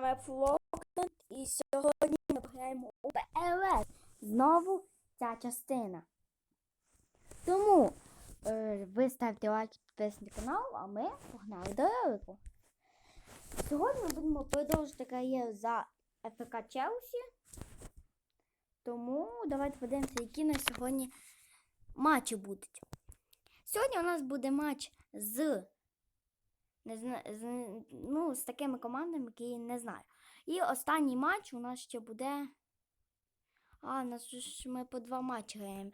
вами Флокнет і сьогодні ми граємо у ПЛС. Знову ця частина. Тому е, ви ставте лайк, підписуйтесь на канал, а ми погнали до ролику. Сьогодні ми будемо продовжити кар'єру за ФК Челсі. Тому давайте подивимося, які на сьогодні матчі будуть. Сьогодні у нас буде матч з не зна... з... ну, з такими командами, які не знаю. І останній матч у нас ще буде. А, нас ж ми по два матчі граємо.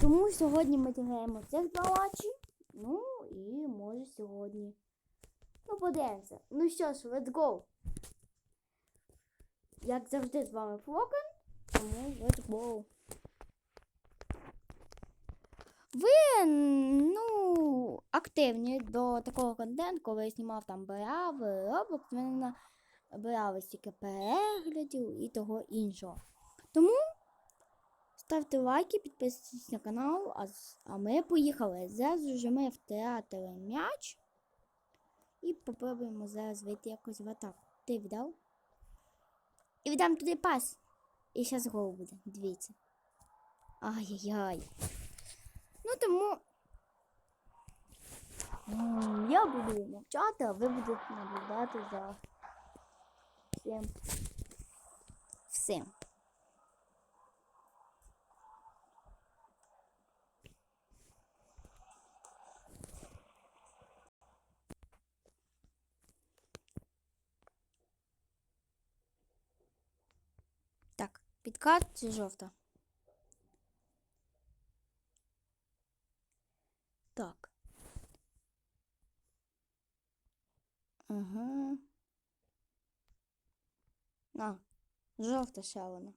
Тому сьогодні ми граємо цих два матчі. Ну і може сьогодні. Ну, подивимося. Ну що ж, let's go. Як завжди з вами Флокен. Тому let's go. Ви, активні до такого контенту, коли я знімав там Брави, Робок, ви набирали стільки переглядів і того іншого. Тому ставте лайки, підписуйтесь на канал, а, а ми поїхали. Зараз вже ми втратили м'яч. І попробуємо зараз вийти якось в атаку. Ти віддав? І віддам туди пас. І зараз гол буде. Дивіться. Ай-яй-яй. Ну тому я буду мовчати, а ви будете наблюдати за всім. Всім. Так, підкат чи жовта? Так. Ага. На, жовта ще вона.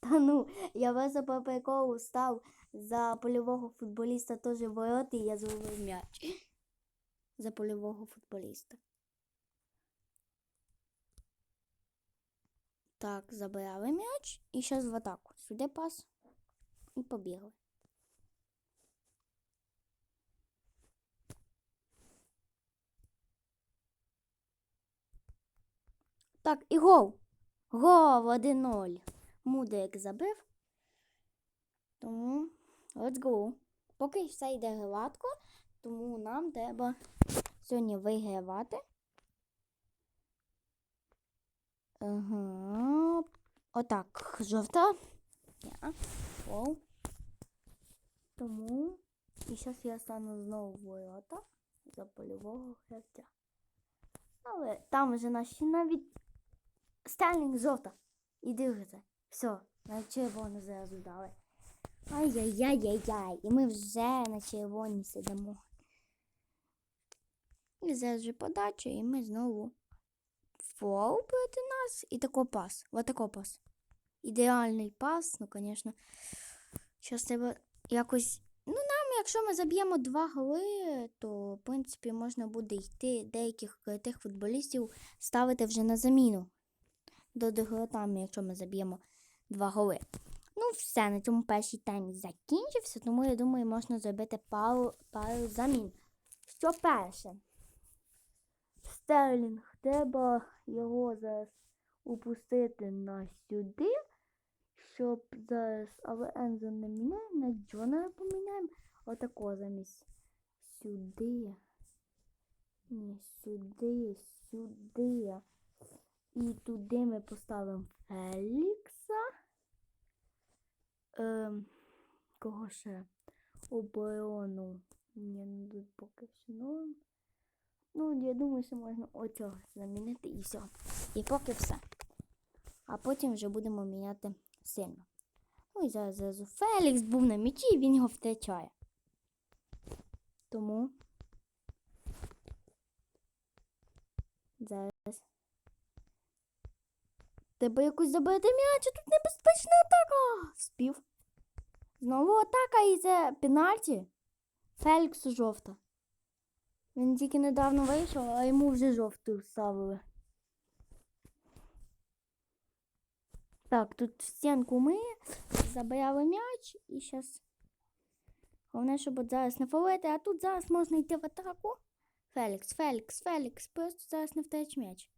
Та ну, я просто по приколу став за польового футболіста теж вороти, і я зловив м'яч. За польового футболіста. Так, забирали м'яч і зараз в атаку. Сюди пас і побігли. Так, і гол. Гол 1-0. Мудрик забив. Тому let's go. Поки все йде гладко, тому нам треба сьогодні вигравати. Ага. Отак, жовта. Я. Тому. І зараз я стану знову ворота за польового гравця. Але там вже наші навіть Стерлінг жовта. І дивіться. Все, на червону зараз дали. Ай-яй-яй-яй-яй. І ми вже на червоній сидимо. І зараз же подача, і ми знову фол проти нас і тако пас. Вот тако пас. Ідеальний пас, ну, звісно. Зараз треба якось. Ну, нам, якщо ми заб'ємо два голи, то, в принципі, можна буде йти деяких тих футболістів ставити вже на заміну. До деготами, якщо ми заб'ємо два голи. Ну, все, на цьому перший тайм закінчився, тому я думаю, можна зробити пару, пару замін. Що перше? Стерлінг, треба його зараз упустити на сюди, щоб зараз, але Ензо не міняємо, на Джона поміняємо. Отако замість сюди. Ні, сюди, сюди. І туди ми поставимо Фелікса. Ем, кого ще? Оборону. Ні, ну тут поки що норм. Ну, я думаю, що можна оцього замінити і все. І поки все. А потім вже будемо міняти сильно. Ну і зараз зразу Фелікс був на м'ячі, і він його втрачає. Тому зараз. Треба якось забити м'яч, а тут небезпечна атака. Спів. Знову атака і це пенальті. Феліксу жовта. Він тільки недавно вийшов, а йому вже жовту ставили. Так, тут в стінку ми. забирали м'яч і зараз. Головне, щоб от зараз не фолити, а тут зараз можна йти в атаку. Фелікс, Фелікс, Фелікс, просто зараз не втеч м'яч.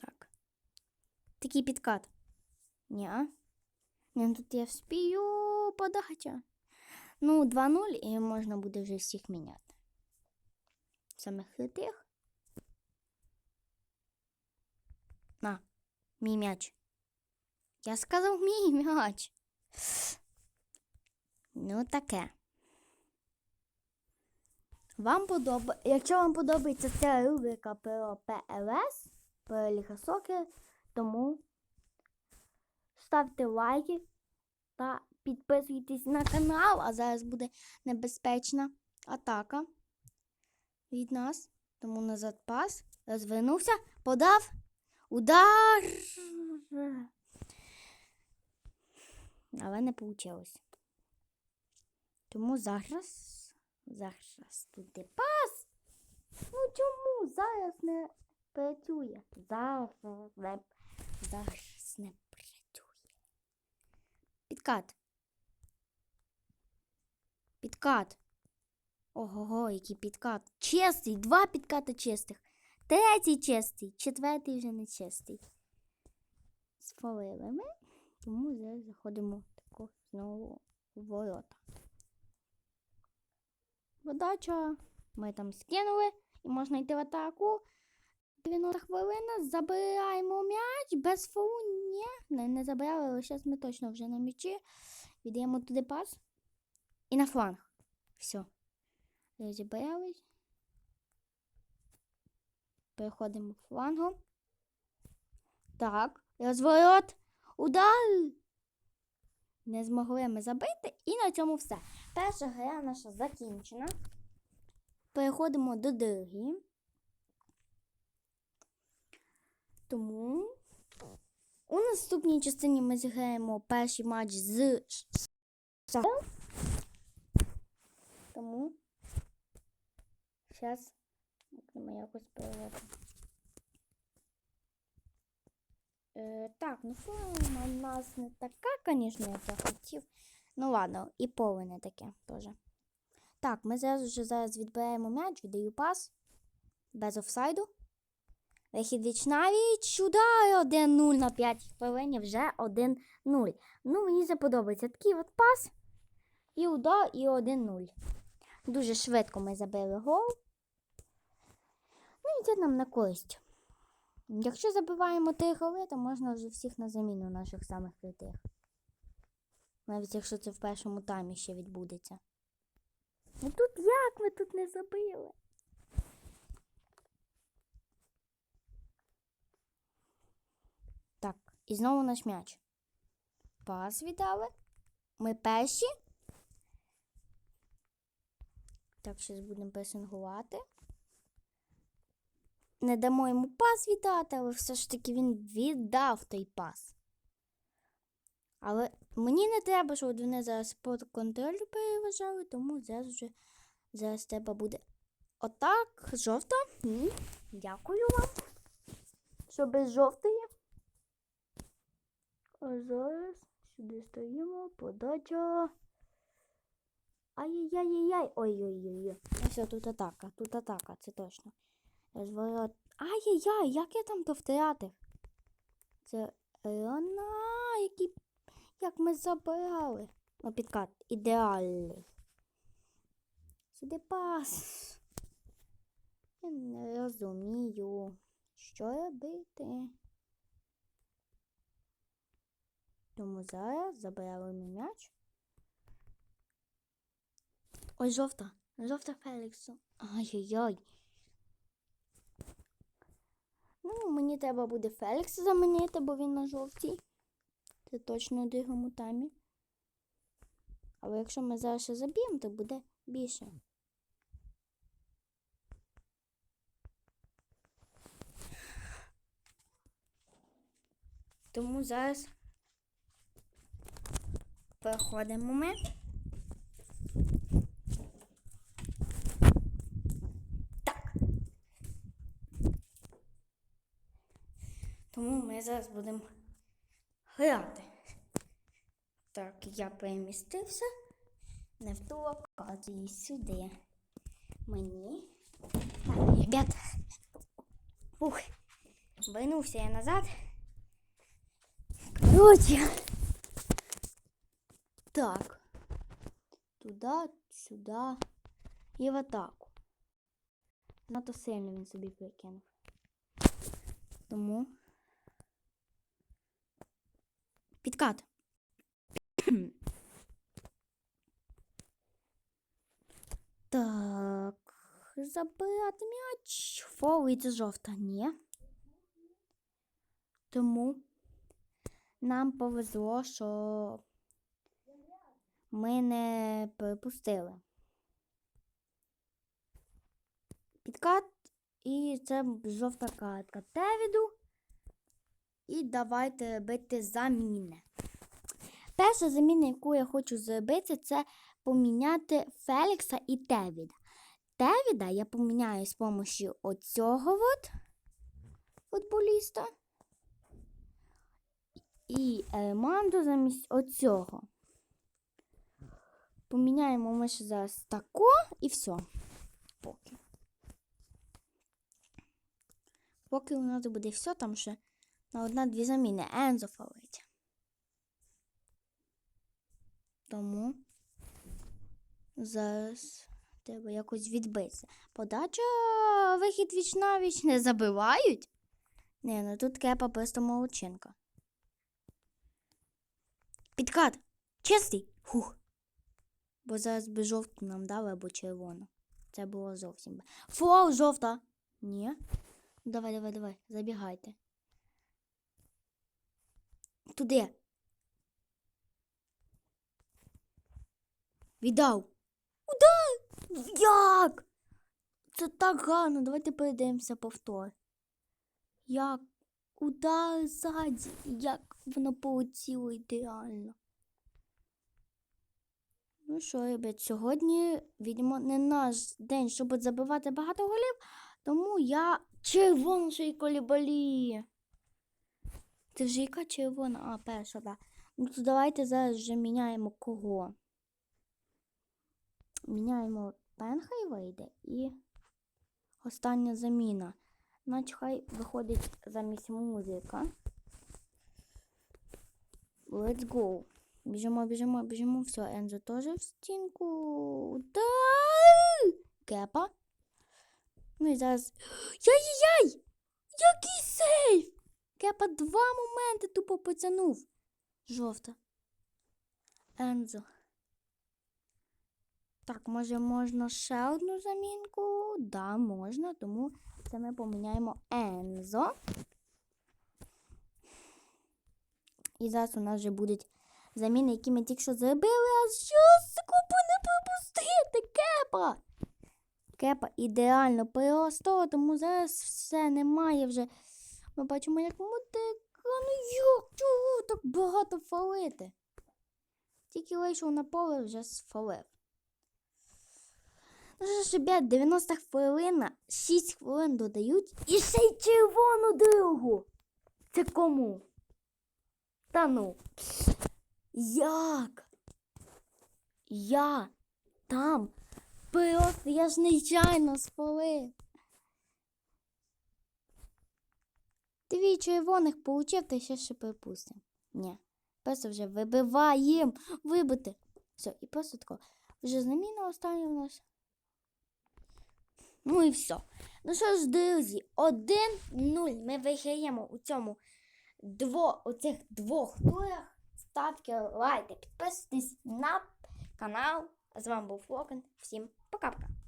Так. Такий підкат. Ні. Ні, ну тут я вспію подача. Ну, 2-0 і можна буде вже всіх міняти. Самих хитих. На, мій м'яч. Я сказав мій м'яч. Ну, таке. Вам подоба... Якщо вам подобається ця рубрика про ПЛС, про Ліга Сокер, тому ставте лайки та підписуйтесь на канал, а зараз буде небезпечна атака від нас. Тому назад пас. Розвернувся, подав. Удар. Але не вийшло. Тому зараз. Зараз туди пас. Ну чому зараз не працює? Зараз не, зараз не працює. Підкат. Підкат. Ого, який підкат. Чистий, два підката чистих. Третій чистий, четвертий вже не чистий. Сфалили ми, тому зараз заходимо тако знову в ворота. Подача. Ми там скинули і можна йти в атаку. 90 хвилина, забираємо м'яч без фоу. Ні, не, не забирали, але зараз ми точно вже на м'ячі. Віддаємо туди пас. І на фланг. Все. Розібрались. Переходимо флангом. Так, розворот. Удар! Не змогли ми забити, і на цьому все. Перша гра наша закінчена. Переходимо до другої. Тому у наступній частині ми зіграємо перший матч з. Тому зараз будемо якось переводити. Е, так, ну форма у нас не така, звісно, як я хотів. Ну ладно, і поле таке теж. Так, ми зараз вже зараз відбираємо м'яч, віддаю пас. Без офсайду. Вихід віч навіч. Удар 1-0 на 5 хвилині вже 1-0. Ну, мені це подобається. Такий от пас. І удар, і 1-0. Дуже швидко ми забили гол. Ну це нам на користь. Якщо забиваємо 3 голи, то можна вже всіх на заміну наших самих крутих. Навіть якщо це в першому таймі ще відбудеться. Ну тут як ми тут не забили? Так, і знову наш м'яч. Пас віддали. Ми перші. Так, зараз будемо пресингувати. Не дамо йому пас віддати, але все ж таки він віддав той пас. Але мені не треба, щоб вони зараз по контролю переважали, тому зараз вже зараз треба буде отак, жовта. Ні. Дякую вам. Що без жовтої. А зараз сюди стоїмо, подача. Ай-яй-яй-яй. Ой-ой-ой. Ось тут атака, тут атака, це точно. Розворот. Ай-яй-яй, як я там то втратив? Це Рона, який як ми забирали. О, підкат. Ідеальний. Сюди пас. Я не розумію, що робити. Тому зараз забирали ми м'яч. Ой, жовта. Жовта Феліксу. Ай-яй-яй. Ну, мені треба буде Фелікса замінити, бо він на жовтій. Це точно у другому таймі. Але якщо ми зараз ще заб'ємо, то буде більше. Тому зараз переходимо ми. Тому Тому ми зараз будемо грати. Так, я перемістився не в ту локацію сюди. Мені. Так, ребят. Ух. Вернувся я назад. Короче. Так. Туда, сюди і в атаку. Надто сильно він собі прикинув. Тому. Підкат. Так. Забирати м'яч. Фолить жовта. Ні. Тому нам повезло, що ми не пропустили. Підкат і це жовта картка Тевіду. І давайте робити заміни. Перша заміна, яку я хочу зробити, це поміняти Фелікса і Тевіда. Тевіда я поміняю з допомогою оцього от футболіста. І Елманду замість оцього. Поміняємо ми ще зараз тако і все. Поки. Поки у нас буде все, там ще на одна-дві заміни. Ензо фалить. Тому зараз треба якось відбитися. Подача вихід віч навіч не забивають. Не, ну тут кепа просто молодчинка. Підкат. Чистий. Хух. Бо зараз би жовту нам дали або червону. Це було зовсім. Фол, жовта. Ні. Давай, давай, давай, забігайте. Туди. Віддав. Удар! Як? Це так гарно. Давайте передивимося повтор. Як? Удар ззаді. Як воно полетіло ідеально. Ну що, ребят, сьогодні, відомо, не наш день, щоб забивати багато голів, тому я червонший колібалі. Це вже яка червона? А, перша, так. Ну то давайте зараз вже міняємо кого. Міняємо Пенхай вийде і остання заміна. Наче хай виходить замість музика. Let's go. Біжимо, біжимо, біжимо. Все, Ензо теж в стінку. Да! Кепа. Ну і зараз. Яй-яй-яй! Який сейф! Кепа два моменти тупо потягнув. Жовта. Ензо. Так, може можна ще одну замінку? Да, можна, тому це ми поміняємо Ензо. І зараз у нас вже будуть заміни, які ми тільки що зробили, а що секунду не пропустити, кепа! Кепа ідеально просто, тому зараз все немає вже. Ми бачимо, як мотика. Ну як чого так багато фалити? Тільки вийшов на поле вже сфалив. Ну що ж, ребят, 90 хвилин, 6 хвилин додають і ще й червону другу. Це кому? Та ну. Як? Я там просто я ж нечайно спалив. Дві червоних получив, та ще ще припустим. Ні. Просто вже вибиваємо. Вибити. Все, і просто тако. Вже заміна остання у нас. Ну і все. Ну що ж, друзі, 1-0 ми виграємо у цьому дво, у цих двох турах. Ставте лайки, підписуйтесь на канал. З вами був Локон. Всім пока-пока.